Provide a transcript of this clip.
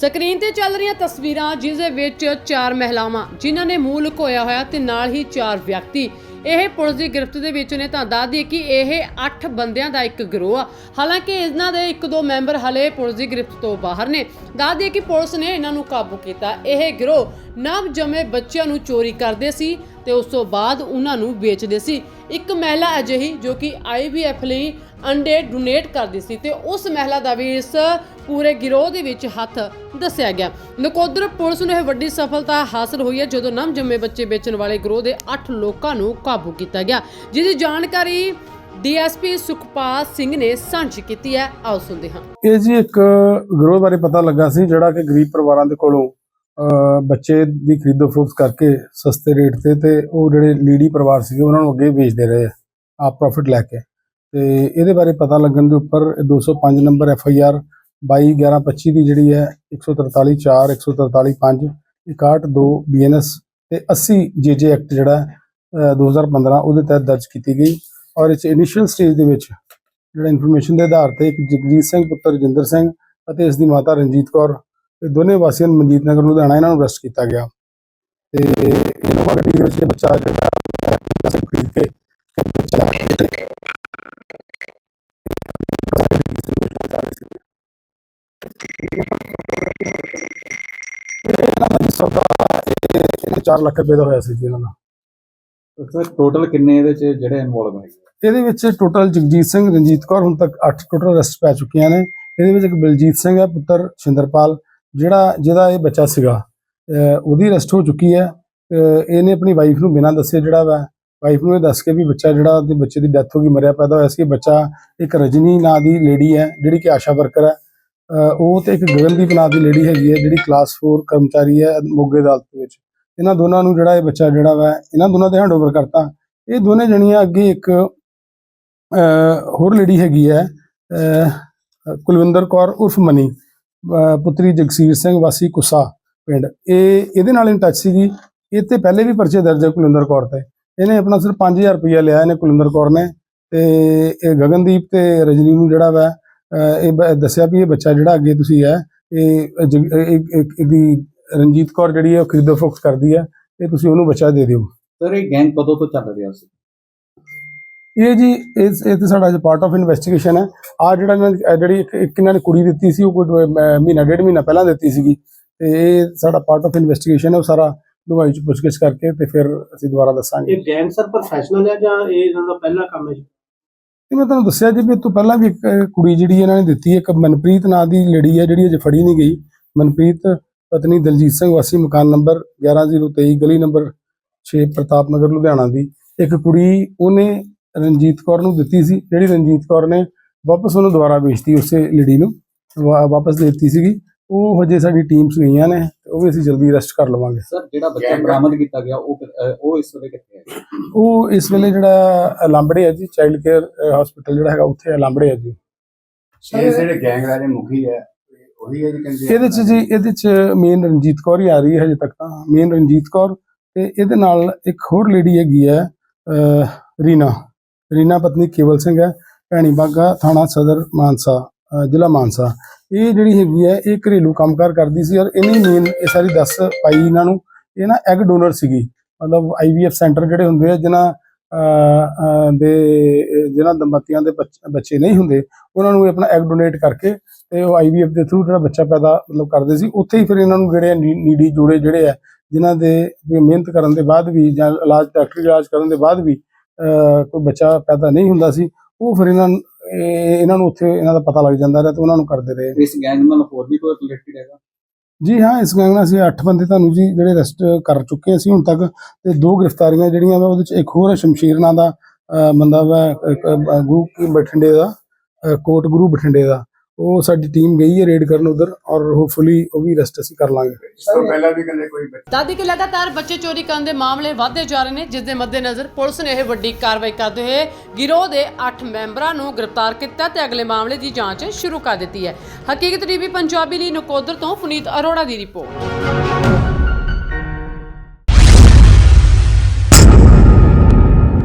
Screen ਤੇ ਚੱਲ ਰਹੀਆਂ ਤਸਵੀਰਾਂ ਜਿਸ ਦੇ ਵਿੱਚ ਚਾਰ ਮਹਿਲਾਵਾਂ, ਜਿਨ੍ਹਾਂ ਨੇ ਮੂੰਹ ਲੁਕੋਇਆ ਹੋਇਆ ਤੇ ਨਾਲ ਹੀ ਚਾਰ ਵਿਅਕਤੀ। ਇਹ ਪੁਲਿਸ ਦੀ ਗ੍ਰਿਫਤ ਦੇ ਵਿੱਚ ਨੇ ਤਾਂ ਦੱਸ ਦਈਏ ਕਿ ਇਹ 8 ਬੰਦਿਆਂ ਦਾ ਇੱਕ ਗਿਰੋਹ ਆ। ਹਾਲਾਂਕਿ ਇਹਨਾਂ ਦੇ ਇੱਕ ਦੋ ਮੈਂਬਰ ਹਲੇ ਪੁਲਿਸ ਦੀ ਗ੍ਰਿਫਤ ਤੋਂ ਬਾਹਰ ਨੇ। ਦੱਸ ਦਈਏ ਕਿ ਪੁਲਿਸ ਨੇ ਇਹਨਾਂ ਨੂੰ ਕਾਬੂ ਕੀਤਾ। ਇਹ ਗਿਰੋਹ ਨਵ ਜੰਮੇ ਬੱਚਿਆਂ ਨੂੰ ਚੋਰੀ ਕਰਦੇ ਸੀ। ਤੇ ਉਸ ਤੋਂ ਬਾਅਦ ਉਹਨਾਂ ਨੂੰ ਵੇਚਦੇ ਸੀ। ਇੱਕ ਮਹਿਲਾ ਅਜਿਹੀ ਜੋ ਕਿ ਆਈਵੀਐਫ ਲਈ ਅੰਡੇ ਡੋਨੇਟ ਕਰਦੀ ਸੀ ਤੇ ਉਸ ਮਹਿਲਾ ਦਾ ਵੀ ਇਸ ਪੂਰੇ ਗਿਰੋਹ ਦੇ ਵਿੱਚ ਹੱਥ ਦੱਸਿਆ ਗਿਆ। ਨਕੋਦਰ ਪੁਲਿਸ ਨੂੰ ਇਹ ਵੱਡੀ ਸਫਲਤਾ ਹਾਸਲ ਹੋਈ ਹੈ ਜਦੋਂ ਨਵ ਜੰਮੇ ਬੱਚੇ ਵੇਚਣ ਵਾਲੇ ਗਿਰੋਹ ਦੇ 8 ਲੋਕਾਂ ਨੂੰ ਕਾਬੂ ਕੀਤਾ ਗਿਆ। ਜਿਹਦੀ ਜਾਣਕਾਰੀ ਡੀਐਸਪੀ ਸੁਖਪਾਲ ਸਿੰਘ ਨੇ ਸਾਂਝੀ ਕੀਤੀ ਹੈ। ਆਓ ਸੁਣਦੇ ਹਾਂ। ਇਹ ਜੀ ਇੱਕ ਗਰੋਹ ਬਾਰੇ ਪਤਾ ਲੱਗਾ ਸੀ ਜਿਹੜਾ ਕਿ ਗਰੀਬ ਪਰਿਵਾਰਾਂ ਦੇ ਕੋਲੋਂ ਬੱਚੇ ਦੀ ਖਰੀਦੋ ਫਰੋਖਤ ਕਰਕੇ ਸਸਤੇ ਰੇਟ ਤੇ ਤੇ ਉਹ ਜਿਹੜੇ ਲੀਡੀ ਪਰਿਵਾਰ ਸੀਗੇ ਉਹਨਾਂ ਨੂੰ ਅੱਗੇ ਵੇਚਦੇ ਰਹੇ ਆ, ਆਪ ਪ੍ਰੋਫਿਟ ਲੈ ਕੇ। ਤੇ ਇਹਦੇ ਬਾਰੇ ਪਤਾ ਲੱਗਣ ਦੇ ਉੱਪਰ ਇਹ 205 ਨੰਬਰ ਐਫ ਆਈ ਆਰ 221125 ਦੀ ਜਿਹੜੀ ਹੈ 143 4 143 5 61 2 ਬੀਐਨਐਸ ਤੇ 80 ਜੇਜੇ ਐਕਟ ਜਿਹੜਾ ਹੈ, ਅਹ, 2015 ਉਹਦੇ ਤਹਿਤ ਦਰਜ ਕੀਤੀ ਗਈ। ਔਰ ਇਸ ਇਨੀਸ਼ੀਅਲ ਸਟੇਜ ਦੇ ਵਿੱਚ ਜਿਹੜਾ ਇਨਫੋਰਮੇਸ਼ਨ ਦੇ ਆਧਾਰ ਤੇ ਇੱਕ ਜਗਜੀਤ ਸਿੰਘ ਪੁੱਤਰ ਰਜਿੰਦਰ ਸਿੰਘ ਅਤੇ ਇਸ ਦੀ ਮਾਤਾ ਰਣਜੀਤ ਕੌਰ ਇਹ ਦੋਨੇ ਵਾਸੀਆਂ ਨੂੰ ਮਨਜੀਤ ਨਗਰ ਲੁਧਿਆਣਾ ਇਹਨਾਂ ਨੂੰ ਅਰੈਸਟ ਕੀਤਾ ਗਿਆ। ਤੇ ਇਹਨਾਂ ਨੂੰ ਗੱਡੀ ਦੇ ਵਿੱਚ ਬੱਚਾ ਜਿਹੜਾ ਹੈ, ਅਸੀਂ ਖਰੀਦ ਕੇ ਤੇ ਬੱਚਾ ਇਹਨਾਂ ਦਾ ਸੌਦਾ ਇਹ ਇਹ 4 ਲੱਖ ਰੁਪਏ ਦਾ ਹੋਇਆ ਸੀ ਜੀ ਇਹਨਾਂ ਦਾ। ਸਰ ਟੋਟਲ ਕਿੰਨੇ ਇਹਦੇ ਚ ਜਿਹੜੇ ਇਨਵੋਲਵ ਹੈਗੇ ਇਹਦੇ ਵਿੱਚ ਟੋਟਲ ਜਗਜੀਤ ਸਿੰਘ ਰਣਜੀਤ ਕੌਰ ਹੁਣ ਤੱਕ 8 ਟੋਟਲ ਅਰੈਸਟ ਪੈ ਚੁੱਕੀਆਂ ਨੇ। ਇਹਦੇ ਵਿੱਚ ਇੱਕ ਬਲਜੀਤ ਸਿੰਘ ਹੈ ਪੁੱਤਰ ਸ਼ਿੰਦਰਪਾਲ। ਜਿਹੜਾ ਜਿਹਦਾ ਇਹ ਬੱਚਾ ਸੀਗਾ ਉਹਦੀ ਅਰੈਸਟ ਹੋ ਚੁੱਕੀ ਹੈ। ਇਹਨੇ ਆਪਣੀ ਵਾਈਫ ਨੂੰ ਬਿਨਾਂ ਦੱਸੇ ਜਿਹੜਾ ਵਾ ਵਾਈਫ ਨੂੰ ਇਹ ਦੱਸ ਕੇ ਵੀ ਬੱਚਾ ਜਿਹੜਾ ਉਹਦੇ ਬੱਚੇ ਦੀ ਡੈਥ ਹੋ ਗਈ, ਮਰਿਆ ਪੈਦਾ ਹੋਇਆ ਸੀ। ਬੱਚਾ ਇੱਕ ਰਜਨੀ ਨਾਂ ਦੀ ਲੇਡੀ ਹੈ, ਜਿਹੜੀ ਕਿ ਆਸ਼ਾ ਵਰਕਰ ਹੈ। ਉਹ ਤੇ ਇੱਕ ਗਗਨਦੀਪ ਨਾਂ ਦੀ ਲੇਡੀ ਹੈਗੀ ਹੈ, ਜਿਹੜੀ ਕਲਾਸ 4 ਕਰਮਚਾਰੀ ਹੈ ਮੋਗੇ ਅਦਾਲਤ ਵਿੱਚ। ਇਹਨਾਂ ਦੋਨਾਂ ਨੂੰ ਜਿਹੜਾ ਇਹ ਬੱਚਾ ਜਿਹੜਾ ਵਾ, ਇਹਨਾਂ ਦੋਨਾਂ ਦੇ ਹੈਂਡਓਵਰ ਕਰਤਾ। ਇਹ ਦੋਨੇ ਜਣੀਆਂ ਅੱਗੇ ਇੱਕ ਹੋਰ ਲੇਡੀ ਹੈਗੀ ਹੈ ਕੁਲਵਿੰਦਰ ਕੌਰ ਉਰਫ ਮਨੀ। ਪੁੱਤਰੀ ਜਗਸੀਰ ਸਿੰਘ, ਵਾਸੀ ਕੁਸਾ ਪਿੰਡ। ਇਹ, ਇਹਦੇ ਨਾਲ ਇਨ ਟੱਚ ਸੀਗੀ। ਇਹ ਤੇ ਪਹਿਲੇ ਵੀ ਪਰਚੇ ਦਰਜ ਹੈ ਕੁਲਿੰਦਰ ਕੌਰ ਤੇ। ਇਹਨੇ ਆਪਣਾ ਸਿਰਫ 5000 ਰੁਪਇਆ ਲਿਆ ਇਹਨੇ ਕੁਲਿੰਦਰ ਕੌਰ ਨੇ। ਤੇ ਇਹ ਗਗਨਦੀਪ ਤੇ ਰਜਨੀ ਨੂੰ ਜਿਹੜਾ ਵਾ ਇਹ ਬ- ਦੱਸਿਆ ਵੀ ਇਹ ਬੱਚਾ ਜਿਹੜਾ ਅੱਗੇ ਤੁਸੀਂ ਹੈ, ਇਹ ਜਗ- ਇਹਦੀ ਰਣਜੀਤ ਕੌਰ ਜਿਹੜੀ ਹੈ ਉਹ ਖਰੀਦੋ ਫੋਕਸ ਕਰਦੀ ਹੈ। ਇਹ ਤੁਸੀਂ ਉਹਨੂੰ ਬੱਚਾ ਦੇ ਦਿਓ। ਸਰ ਇਹ ਗੈਂਗ ਕਦੋਂ ਤੋਂ ਚੱਲ ਰਿਹਾ ਸੀ? ਇਹ ਜੀ ਇਹ ਇਹ ਤੇ ਸਾਡਾ ਪਾਰਟ ਆਫ ਇਨਵੈਸਟੀਗੇਸ਼ਨ ਹੈ। ਆ ਜਿਹੜਾ ਇਹਨਾਂ ਨੇ- ਜਿਹੜੀ ਇੱਕ ਇੱਕ ਇਹਨਾਂ ਨੇ ਕੁੜੀ ਦਿੱਤੀ ਸੀ ਉਹ ਕੋਈ ਅਹ, ਮਹੀਨਾ ਡੇਢ ਮਹੀਨਾ ਪਹਿਲਾਂ ਦਿੱਤੀ ਸੀਗੀ। ਤੇ ਇਹ ਸਾਡਾ ਪਾਰਟ ਆਫ ਇਨਵੈਸਟੀਗੇਸ਼ਨ ਹੈ ਉਹ ਸਾਰਾ ਦੁਬਾਈ ਚ ਪੁੱਛਗਿੱਛ ਕਰਕੇ ਤੇ ਫਿਰ ਅਸੀਂ ਦੁਬਾਰਾ ਦੱਸਾਂਗੇ। ਇਹ ਗੈਂਗ ਸਰ ਪ੍ਰੋਫੈਸ਼ਨਲ ਹੈ ਜਾਂ ਇਹ ਇਹਨਾਂ ਦਾ ਪਹਿਲਾ ਕੰਮ ਹੈ ਜੀ? ਇਹ ਮੈਂ ਤੁਹਾਨੂੰ ਦੱਸਿਆ ਜੀ ਵੀ ਇਹ ਤੋਂ ਪਹਿਲਾਂ ਵੀ ਇੱਕ ਅਹ, ਕੁੜੀ ਜਿਹੜੀ ਇਹਨਾਂ ਨੇ ਦਿੱਤੀ ਹੈ ਇੱਕ ਮਨਪ੍ਰੀਤ ਨਾਂ ਦੀ ਲੇਡੀ ਹੈ ਜਿਹੜੀ ਅਜੇ ਫੜੀ ਨਹੀਂ ਗਈ। ਮਨਪ੍ਰੀਤ ਪਤਨੀ ਦਲਜੀਤ ਸਿੰਘ ਵਾਸੀ ਮਕਾਨ ਨੰਬਰ 11023 ਗਲੀ ਨੰਬਰ 6 ਪ੍ਰਤਾਪ ਨਗਰ ਲੁਧਿਆਣਾ ਦੀ। ਇੱਕ ਕੁੜੀ ਉਹਨੇ ਰਣਜੀਤ ਕੌਰ ਨੂੰ ਦਿੱਤੀ ਸੀ। ਜਿਹੜੀ ਰਣਜੀਤ ਕੌਰ ਨੇ ਵਾਪਸ ਉਹਨੂੰ ਦੁਬਾਰਾ ਵੇਚਤੀ ਉਸੇ ਲੇਡੀ ਨੂੰ ਵਾਪਸ ਦੇ ਦਿੱਤੀ ਸੀਗੀ। ਉਹ ਹਜੇ ਸਾਡੀ ਟੀਮਸ ਗਈਆਂ ਨੇ ਉਹ ਵੀ ਅਸੀਂ ਜਲਦੀ ਅਰੈਸਟ ਕਰ ਲਵਾਂਗੇ। ਸਰ ਜਿਹੜਾ ਬੱਚਾ ਬਰਾਮਦ ਕੀਤਾ ਗਿਆ ਉਹ ਉਹ ਇਸ ਵੇਲੇ ਕਿੱਥੇ ਹੈ? ਉਹ ਇਸ ਵੇਲੇ ਜਿਹੜਾ ਲਾਂਬੜੇ ਹੈ ਜੀ ਚਾਈਲਡ ਕੇਅਰ ਹਸਪੀਟਲ ਜਿਹੜਾ ਹੈਗਾ ਉੱਥੇ ਲਾਂਬੜੇ ਹੈ ਜੀ। ਇਹ ਜਿਹੜੇ ਗੈਂਗ ਵਾਲੇ ਮੁਖੀ ਹੈ ਉਹੀ ਹੈ ਜੀ ਕਹਿੰਦੇ ਇਹਦੇ ਚ ਜੀ ਇਹਦੇ ਚ ਮੇਨ ਰਣਜੀਤ ਕੌਰ ਹੀ ਆ ਰਹੀ ਹੈ ਹਜੇ ਤੱਕ ਤਾਂ। ਮੇਨ ਰਣਜੀਤ ਕੌਰ ਤੇ ਇਹਦੇ ਨਾਲ ਇੱਕ ਹੋਰ ਲੇਡੀ ਹੈਗੀ ਹੈ ਰੀਨਾ। ਰੀਨਾ ਪਤਨੀ ਕੇਵਲ ਸਿੰਘ ਹੈ, ਭੈਣੀ ਬਾਗਾ ਥਾਣਾ ਸਦਰ ਮਾਨਸਾ ਜ਼ਿਲ੍ਹਾ ਮਾਨਸਾ। ਇਹ ਜਿਹੜੀ ਹੈਗੀ ਹੈ, ਇਹ ਘਰੇਲੂ ਕੰਮਕਾਰ ਕਰਦੀ ਸੀ ਔਰ ਇਹਨੇ ਮੇਨ ਇਹ ਸਾਰੀ ਦੱਸ ਪਾਈ ਇਹਨਾਂ ਨੂੰ, ਇਹ ਨਾ ਐਗ ਡੋਨਰ ਸੀਗੀ। ਮਤਲਬ ਆਈਵੀਐਫ ਸੈਂਟਰ ਜਿਹੜੇ ਹੁੰਦੇ ਆ, ਜਿਨ੍ਹਾਂ ਦੇ ਜਿਹਨਾਂ ਦੰਪਤੀਆਂ ਦੇ ਬੱਚ- ਬੱਚੇ ਨਹੀਂ ਹੁੰਦੇ, ਉਹਨਾਂ ਨੂੰ ਇਹ ਆਪਣਾ ਐਗ ਡੋਨੇਟ ਕਰਕੇ ਤੇ ਉਹ ਆਈਵੀਐਫ ਦੇ ਥਰੂ ਜਿਹੜਾ ਬੱਚਾ ਪੈਦਾ ਮਤਲਬ ਕਰਦੇ ਸੀ, ਉੱਥੇ ਹੀ ਫਿਰ ਇਹਨਾਂ ਨੂੰ ਜਿਹੜੇ ਨੀਡੀ ਜੋੜੇ ਜਿਹੜੇ ਆ, ਜਿਨ੍ਹਾਂ ਦੇ ਮਿਹਨਤ ਕਰਨ ਦੇ ਬਾਅਦ ਵੀ ਜਾਂ ਇਲਾਜ, ਡਾਕਟਰੀ ਇਲਾਜ ਕਰਨ ਦੇ ਬਾਅਦ ਵੀ ਕੋਈ ਬੱਚਾ ਪੈਦਾ ਨਹੀਂ ਹੁੰਦਾ ਸੀ ਉਹ ਫਿਰ ਇਹਨਾਂ ਇਹਨਾਂ ਨੂੰ ਉੱਥੇ ਇਹਨਾਂ ਦਾ ਪਤਾ ਲੱਗ ਜਾਂਦਾ ਰਿਹਾ ਤੇ ਉਹਨਾਂ ਨੂੰ ਕਰਦੇ ਰਹੇ। ਇਸ ਗੈਂਗ ਨਾਲ ਹੋਰ ਵੀ ਕੋਈ ਰਿਲੇਟਡ ਹੈਗਾ? ਜੀ ਹਾਂ ਇਸ ਗੈਂਗ ਨਾਲ ਅਸੀਂ 8 ਬੰਦੇ ਤੁਹਾਨੂੰ ਜੀ ਜਿਹੜੇ ਅਰੈਸਟ ਕਰ ਚੁੱਕੇ ਅਸੀਂ ਹੁਣ ਤੱਕ ਤੇ ਦੋ ਗ੍ਰਿਫਤਾਰੀਆਂ ਜਿਹੜੀਆਂ ਵਾ ਉਹਦੇ ਚ ਇੱਕ ਹੋਰ ਸ਼ਮਸ਼ੀਰ ਨਾਂ ਦਾ ਬੰਦਾ ਵਾ ਗੁਰੂ ਕੀ ਬਠਿੰਡੇ ਦਾ ਕੋਟ ਗੁਰੂ ਬਠਿੰਡੇ ਦਾ। ਉਹ ਸਾਡੀ ਟੀਮ ਗਈ ਹੈ ਰੇਡ ਕਰਨ ਉਧਰ ਔਰ ਹੋਪਫੁਲੀ ਉਹ ਵੀ ਅਰੈਸਟ ਅਸੀਂ ਕਰ ਲਾਂਗੇ। ਇਸ ਤੋਂ ਪਹਿਲਾਂ ਵੀ ਕਹਿੰਦੇ ਕੋਈ ਬੱਚਾ ਦਾਦੀ ਕਿ ਲਗਾਤਾਰ ਬੱਚੇ ਚੋਰੀ ਕਰਨ ਦੇ ਮਾਮਲੇ ਵਧਦੇ ਜਾ ਰਹੇ ਨੇ ਜਿਸ ਦੇ ਮੱਦੇਨਜ਼ਰ ਪੁਲਿਸ ਨੇ ਇਹ ਵੱਡੀ ਕਾਰਵਾਈ ਕਰਦੇ ਹੋਏ ਗਿਰੋਹ ਦੇ 8 ਮੈਂਬਰਾਂ ਨੂੰ ਗ੍ਰਿਫਤਾਰ ਕੀਤਾ ਤੇ ਅਗਲੇ ਮਾਮਲੇ ਦੀ ਜਾਂਚ ਸ਼ੁਰੂ ਕਰ ਦਿੱਤੀ ਹੈ। ਹਕੀਕਤ ਟੀਵੀ ਪੰਜਾਬੀ ਲਈ ਨਕੋਦਰ ਤੋਂ ਪੁਨੀਤ ਅਰੋੜਾ ਦੀ ਰਿਪੋਰਟ।